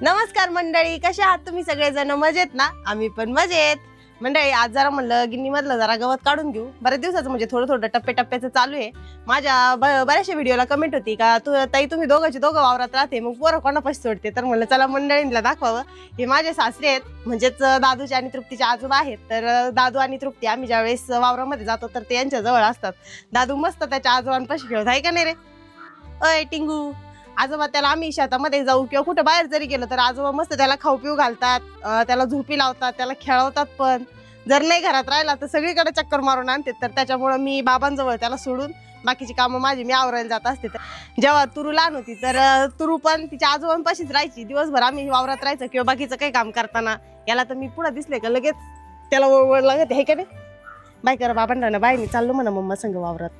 नमस्कार मंडळी कशा आहात तुम्ही सगळेजण? मजेत ना? आम्ही पण मजेत. मंडळी आज जरा म्हणलं गिन्नी मधलं जरा गवत काढून घेऊ. बऱ्याच दिवसाचं म्हणजे थोडं थोडं टप्पे टप्प्याचं चालू आहे. माझ्या ब- बऱ्याचशा व्हिडिओला कमेंट होती का तू ताई तुम्ही दोघांची दोघं वावरात राहते मग पोरं कोणापाशी सोडते? तर म्हणलं चला मंडळींना दाखवावं. हे माझे सासरे आहेत म्हणजेच दादूचे आणि तृप्तीचे आजोबा आहेत. तर दादू आणि तृप्ती आम्ही ज्यावेळेस वावरामध्ये जातो तर ते यांच्या जवळ असतात. दादू मस्त त्याच्या आजोबांपाशी खेळत आहे का नाही रे? अय टिंगू. आजोबा त्याला आम्ही शेतामध्ये जाऊ किंवा कुठं बाहेर जरी गेलो तर आजोबा मस्त त्याला खाऊ पिऊ घालतात त्याला झोपी लावतात त्याला खेळवतात पण. जर नाही घरात राहिला तर सगळीकडे चक्कर मारून आणते तर त्याच्यामुळं मी बाबांजवळ त्याला सोडून बाकीची कामं माझी मी आवरायला जात असते. तर जेव्हा तुरू लहान होती तर तुरू पण तिच्या आजोबांपाशीच राहायची. दिवसभर आम्ही वावरात राहायचं किंवा बाकीचं काही काम करताना. याला तर मी पुढे दिसले का लगेच त्याला ओळख लागत हे का नाही? बाय करा बाबांना ना बाय मी चाललो म्हणा मम्मा संग वावरात.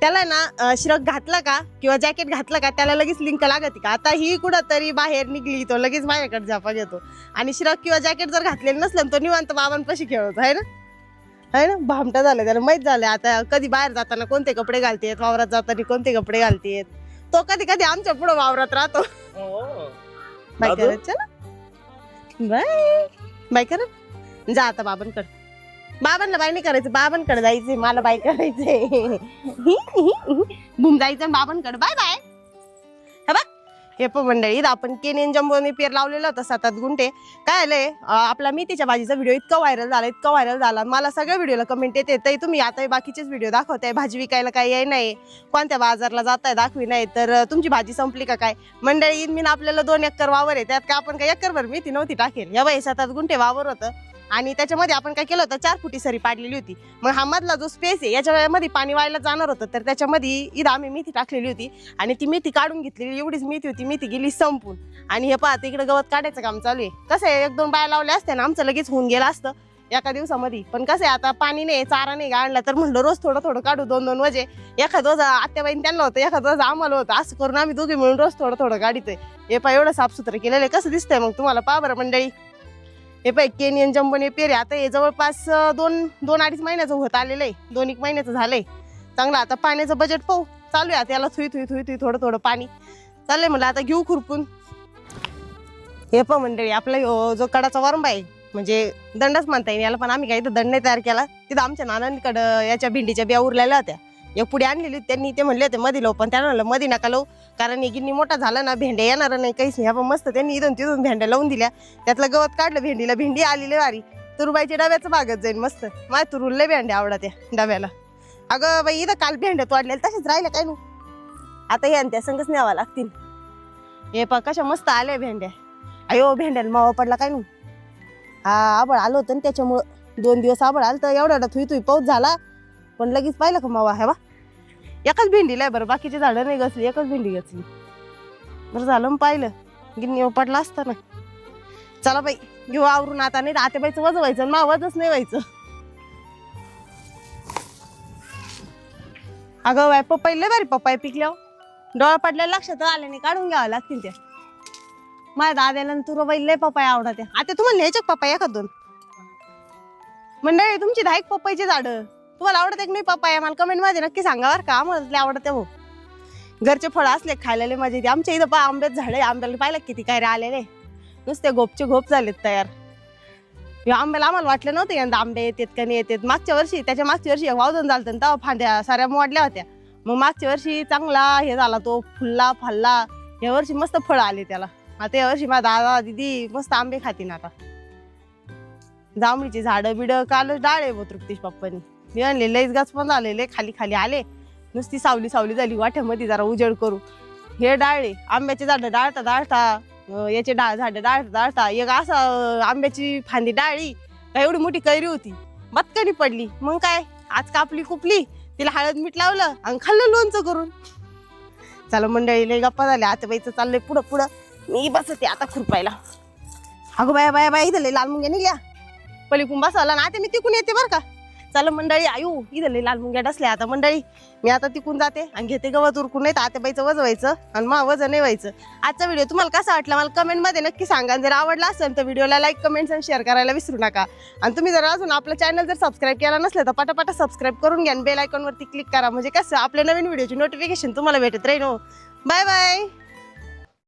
त्याला ना अं, श्रक घातला का किंवा जॅकेट घातलं का त्याला लगेच लिंक लागते का? आता ही कुठं तरी बाहेर निघली तो लगेच माझ्याकडे झापा घेतो. आणि श्रक किंवा जॅकेट जर घातलेलं नसलं ना, तो निवांत बाबांपाशी खेळतो आहे ना? आहे ना? भामटा झालं त्याला माहीत झालं. आता कधी बाहेर जाताना कोणते कपडे घालतेत वावरात जाताना कोणते कपडे घालतेत? तो कधी कधी आमच्या पुढे वावरात राहतो. बाय दादू? करत चला. बाय. बाय करत जा आता बाबांकडे. बाबांना बाय नाही करायचं बाबांकडे जायचंय मला बाय करायचंय. बुम जायचं बाबांकडे. Bye bye. हे बघ हे पण मंडळी आपण केनियन जम्बोने पेर लावलेला होता सात आठ गुंठे. काय आलंय? आपला मेथीच्या भाजीचा व्हिडिओ इतका व्हायरल झाला इतका व्हायरल झाला. मला सगळ्या व्हिडिओला कमेंट येते तरी तुम्ही आता बाकीचेच व्हिडिओ दाखवताय भाजी विकायला काही आहे नाही. कोणत्या बाजारला जाताय दाखवी नाही. तर तुमची भाजी संपली का काय? मंडळी मी आपल्याला दोन एकर वावर आहे. त्यात का आपण काय एकरभर मेथी नव्हती टाकेल. या बाई सात आठ गुंठे वावर होतं. आणि त्याच्यामध्ये आपण काय केलं होतं चार फुटी सरी पाडलेली होती. मग हा मधला जो स्पेस आहे याच्यामध्ये पाणी व्हायला जाणार होतं तर त्याच्यामध्ये इथं आम्ही मेथी टाकलेली होती. आणि ती मेथी काढून घेतलेली एवढीच मेथी होती मेथी गेली संपून. आणि हे पाहत इकडे गवत काढायचं काम चालू आहे. कसं आहे एक दोन बाया लावल्या असत्या ना आमचं लगेच होऊन गेलं असतं एका दिवसामध्ये. पण कसं आहे आता पाणी नाही चारा नाही गाडला तर म्हणलं रोज थोडं थोडं काढू दोन दोन वजे. एखादं आत्याबाईन त्यांना होतं एखादं आम्हाला होतं असं करून आम्ही दोघे मिळून रोज थोडं थोडं काढितोय. हे पा एवढं साफसुथरं केलेलं आहे. कसं दिसतंय मग तुम्हाला? पा बरं मंडळी. हे पाय केनियन जंबोने पेरे आता हे जवळपास दोन दोन अडीच महिन्याचं होत आलेलं आहे दोन एक महिन्याचं झालंय. चांगलं आता पाण्याचं बजेट पाहू. चालू आहे आता याला थुई थुई थुई थुई थोडं थोडं पाणी. चाललंय मला आता घेऊ खुरपून. हे पण मंडळी आपला जो कडाचा वरंबा आहे म्हणजे दंडच म्हणता येईल. याला पण आम्ही काही दंड नाही तयार केला. तिथं आमच्या नानांकडं याच्या भेंडीच्या बिया उरलेल्या होत्या. एक पुढे आणलेली होती. त्यांनी ते म्हणले होते मध्ये लावू. पण त्यांना म्हणलं मध्ये नका लावू. कारण हे गिन्नी मोठा झाला ना भेंड्या येणार नाही काहीच नाही. आपण मस्त त्यांनी इथून तिथून भेंड्या लावून दिल्या. त्यातलं गवत काढलं भेंडीला भेंडी आलेली वारी. तुरुबाईच्या डब्याचं भागत जाईल मस्त. माझ्या तुरुले भेंड्या आवडा त्या डब्याला. अगं बाई इथं काल भेंड्या तोडलेल्या तशाच राहिल्या काय नू आता या त्या संगच न्यावा लागतील. हे पा कशा मस्त आल्या भेंड्या. अयो भेंड्याला मावा पडला काय नू हा आबळ आलं होतं ना त्याच्यामुळं. दोन दिवस आबळ आलं तर एवढा एवढा थुई थुई पाऊस झाला. पण लगेच पाहिलं का मावा हे बा? एकच भेंडीला आहे बरं बाकीची झाडं नाही घसली एकच भेंडी घसली. बरं झालं मग पाहिलं गिन्नी पडला असता ना. चला बाई घेऊ आवरून आता नाही आता बाईचं वज व्हायचं मा वजच नाही व्हायचं. अगं बाय पप्पाई लय भारी पप्पाई पिकल्यावर हो. डोळा पडल्या लक्षात आल्याने नाही काढून घ्यावं लागतील त्या. माझ्या दाद्याला तुला बाई लय पप्पाई आवडा त्या. आता तुम्हाला न्यायचे पप्पा पप्पाई एखाद दोन? मंडळी तुमची दहा एक झाडं. तुम्हाला आवडत की नाही पप्पाया मला कमेंटमध्ये नक्की सांगा बरं का. आम्हाला आवडते हो. घरचे फळं असले खायलेले खायला मजा येते. आमच्या इथं पा आंब्यात झाडे आंब्याला पाहिलं किती काय रे आलेले? नुसते गोपचे गोप झालेत तयार. आंब्याला आम्हाला वाटलं नव्हतं यंदा आंबे येतात का नाही येतात. मागच्या वर्षी त्याच्या मागच्या वर्षी वावजन झालं तेव्हा फांद्या साऱ्या मोडल्या होत्या. मग मागच्या वर्षी चांगला हे झाला तो फुलला फल्ला. या वर्षी मस्त फळं आले त्याला. आता या वर्षी माझा दादा दिदी मस्त आंबे खातीन आता. जांभळीची झाडं बिडं कालच डाळ आहे तृप्तीश पप्पानी. मी आणले लईच गाच पण झालेले खाली खाली आले. नुसती सावली सावली झाली वाट्यामध्ये जरा उजेड करू हे डाळे आंब्याचे झाडं डाळता डाळता याचे डाळ झाडं डाळता डाळता एक असं आंब्याची फांदी डाळी काय एवढी मोठी कैरी होती. बतकणी पडली. मग काय? आज कापली कुपली तिला हळद मीठ लावलं आणि खाल्लं लोणचं करून. चला मंडळी लई गप्पा झाल्या. आता बाईचं चाललंय पुढं पुढं. मी बसते आता खुरपायला. अगो बाया बाया बाई इथं लई लाल मुंग्या निघल्या. पलीकून बसवला ना आता मी तिकून येते बरं का? चला मंडळी आयु इथं लई लाल मुंग्या डसल्या आता मंडळी. मी आता तिकून जाते आणि घेते गवत उरकून नाही तर बाईचं वज व्हायचं आणि मग वजन नाही व्हायचं. आजचा व्हिडिओ तुम्हाला कसा वाटला मला कमेंटमध्ये नक्की सांगा जर आवडला असेल तर व्हिडिओला लाईक कमेंट्स आणि शेअर करायला विसरू नका. आणि तुम्ही जर अजून आपलं चॅनल जर सबस्क्राईब केला नसलं तर पटापटा सबस्क्राईब करून घ्या आणि बेल आयकॉनवरती क्लिक करा. म्हणजे कसं आपल्या नवीन व्हिडिओची नोटिफिकेशन तुम्हाला भेटत राहील बाय बाय